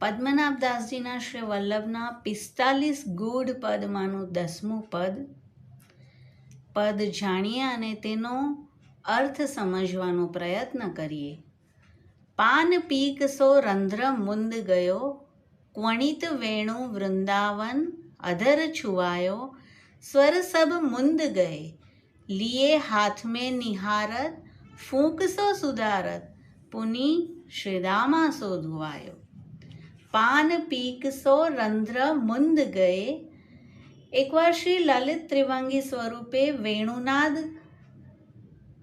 પદ્મનાભદાસજીના શ્રી વલ્લભના પિસ્તાલીસ ગૂઢ પદમાંનું દસમું પદ પદ જાણીએ અને તેનો અર્થ સમજવાનો પ્રયત્ન કરીએ. પાન પીક સો રંધ્ર મુંદ ગયો, ક્વણિત વેણુ વૃંદાવન અધર છુવાયો, સ્વર સબ મુંદ ગયે, લીએ હાથ મેં નિહારત, ફૂંક સો સુધારત, પુની શ્રીદામા ધુવાયો. પાન પીક સો રંધ્ર મુંદ ગયે. એકવાર શ્રી લલિત ત્રિવંગી સ્વરૂપે વેણુનાદ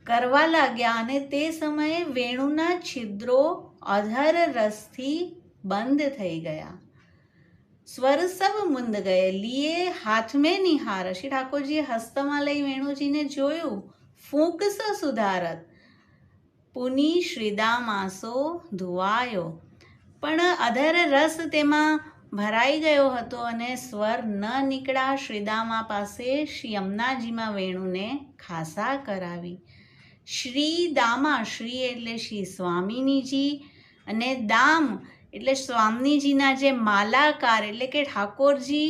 કરવા લાગ્યા અને તે સમયે વેણુના છિદ્રો અધર રસથી બંધ થઈ ગયા. સ્વર સબ મુંદ ગયે. લીએ હાથ મેં નિહાર. શ્રી ઠાકોરજીએ હસ્તમાં લઈ વેણુજીને જોયું. ફૂંકસો સુધારત. પુની શ્રીદામાસો ધુવાયો. પણ અધર રસ તેમાં ભરાઈ ગયો હતો અને સ્વર ન નીકળ્યા શ્રીદામા પાસે શ્રી યમુનાજીમાં વેણુને ખાસા કરાવી. શ્રી દામા શ્રી એટલે શ્રી સ્વામિનીજી અને દામ એટલે સ્વામીજીના જે માલાકાર એટલે કે ઠાકોરજી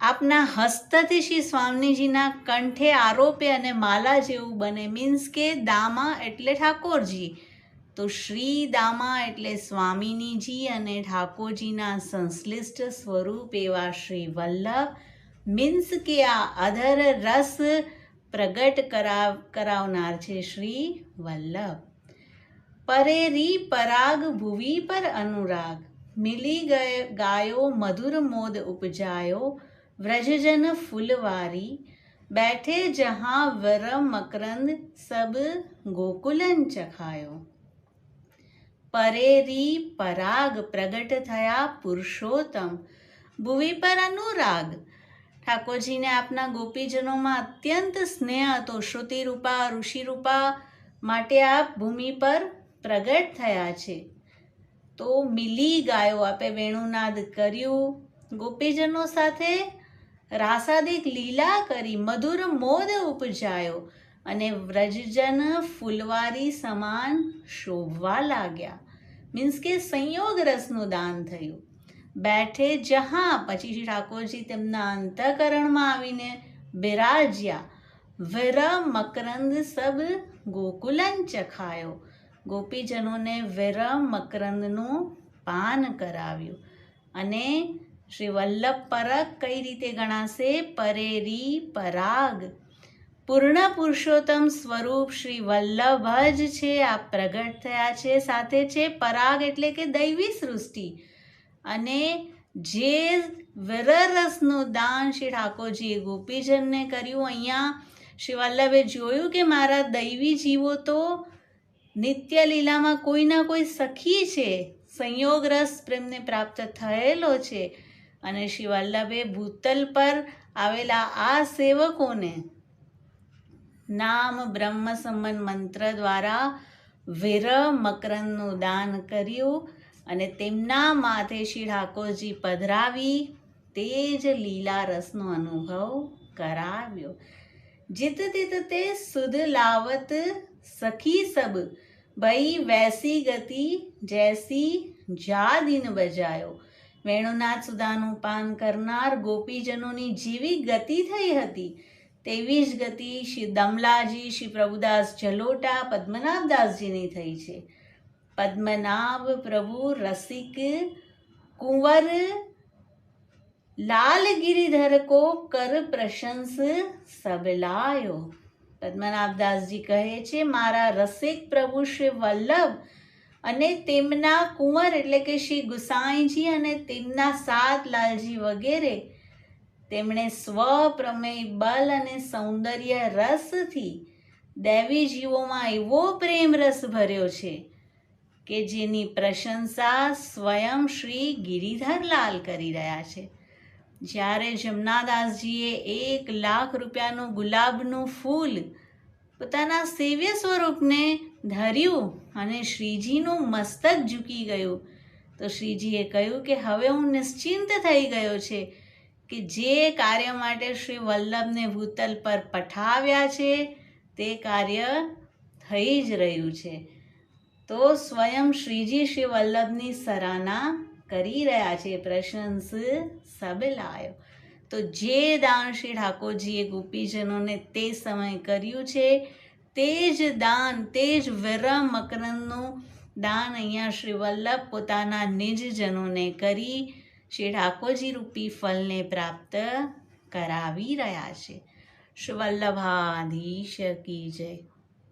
આપના હસ્તથી શ્રી સ્વામીજીના કંઠે આરોપે અને માલા જેવું બને. મીન્સ કે દામા એટલે ઠાકોરજી. તો શ્રી દામા એટલે સ્વામિનીજી અને ઠાકોરજીના સંશ્લિષ્ટ સ્વરૂપ એવા શ્રી વલ્લભ મીન્સ કે આ અધર રસ પ્રગટ કરાવ, કરાવનાર છે શ્રી વલ્લભ. પરેરી પરાગ ભુવી પર અનુરાગ, મિલી ગય, ગાયો મધુર મોદ ઉપજાયો, વ્રજજન ફૂલવારી બેઠે જહાં વર મકરંદ સબ ગોકુલન ચખાયો. પરેરી પરાગ પ્રગટ થયા પુરુષોત્તમ. ભુવિ પર અનુરાગ. ઠાકોરજીને આપના ગોપીજનોમાં અત્યંત સ્નેહ હતો. શ્રુતિરૂપા, ઋષિરૂપા માટે આપ ભૂમિ પર પ્રગટ થયા છે. તો મિલી ગાયો આપે વેણુનાદ કર્યું. ગોપીજનો સાથે રાસાદિક લીલા કરી મધુર મોદ ઉપજાયો અને વ્રજજન ફૂલવારી સમાન શોભવા લાગ્યા. મીન્સ કે સંયોગ રસનું દાન થયું. બેઠે જહાં પછી શ્રી ઠાકોરજી તેમના અંતઃકરણમાં આવીને બિરાજ્યા. વિર મકરંદ સબ ગોકુલન ચખાયો ગોપીજનોને વિર મકરંદનું પાન કરાવ્યું. અને શ્રી વલ્લભ પરક કઈ રીતે ગણાશે? પરેરી પરાગ. પૂર્ણ પુરુષોત્તમ સ્વરૂપ શ્રી વલ્લભ જ છે. આ પ્રગટ થયા છે. સાથે છે પરાગ એટલે કે દૈવી સૃષ્ટિ. અને જે વિરરસનું દાન શ્રી ઠાકોરજીએ ગોપીજનને કર્યું. અહીંયા શ્રી વલ્લભે જોયું કે મારા દૈવી જીવો તો નિત્ય લીલામાં કોઈના કોઈ સખી છે. સંયોગ રસ પ્રેમને પ્રાપ્ત થયેલો છે. અને શ્રી વલ્લભે ભૂતલ પર આવેલા આ સેવકોને નામ બ્રહ્મ સંબંધ મંત્ર દ્વારા વિર મકરંદનું દાન કર્યું અને તેમના માથે શ્રી ઠાકોરજી પધરાવી તે જ લીલા રસનો અનુભવ કરાવ્યો. જીત તિત તે સુધ લાવત સખી સબ, ભઈ વૈસી ગતિ જૈસી જા દિન બજાયો. વેણુનાથ સુદાનું પાન કરનાર ગોપીજનોની જેવી ગતિ થઈ હતી. તેવી જ ગતિ શ્રી દમલાજી, શ્રી પ્રભુદાસ જલોટા, પદ્મનાભદાસજીની થઈ છે. પદ્મનાભ પ્રભુ રસિક, કુંવર, લાલ ગિરિધર કો કર પ્રશંસ સબલાયો. પદ્મનાભદાસજી કહે છે, મારા રસિક પ્રભુ શ્રી વલ્લભ અને તેમના કુંવર એટલે કે શ્રી ગુસાઈજી અને તેમના સાત લાલજી વગેરે તેમણે સ્વપ્રમેય બલ અને સૌંદર્ય રસથી દૈવી જીવોમાં એવો પ્રેમ રસ ભર્યો છે કે જેની પ્રશંસા સ્વયં શ્રી ગિરિધરલાલ કરી રહ્યા છે. જ્યારે જમનાદાસજીએ એક લાખ રૂપિયાનું ગુલાબનું ફૂલ પોતાના સેવ્ય સ્વરૂપને ધર્યું અને શ્રીજીનું મસ્તક ઝૂકી ગયું, તો શ્રીજીએ કહ્યું કે હવે હું નિશ્ચિંત થઈ ગયો છે કે જે કાર્ય માટે શ્રી વલ્લભને ભૂતલ પર પઠાવ્યા છે, તે કાર્ય થઈ જ રહ્યું છે. તો સ્વયં શ્રીજી શ્રી વલ્લભની સરાહના કરી રહ્યા છે. પ્રશંસ સબલાયો. તો જે દાન શ્રી ઠાકોરજીએ ગોપીજનોને તે સમયે કર્યું છે, તે જ દાન, તે જ વિરમ મકરંદનું દાન અહીંયા શ્રી વલ્લભ પોતાના નિજજનોને કરી શ્રી ઠાકોરજી રૂપી ફલને પ્રાપ્ત કરાવી રહ્યા છે. શ્રી વલ્લભાધીશ કી જય.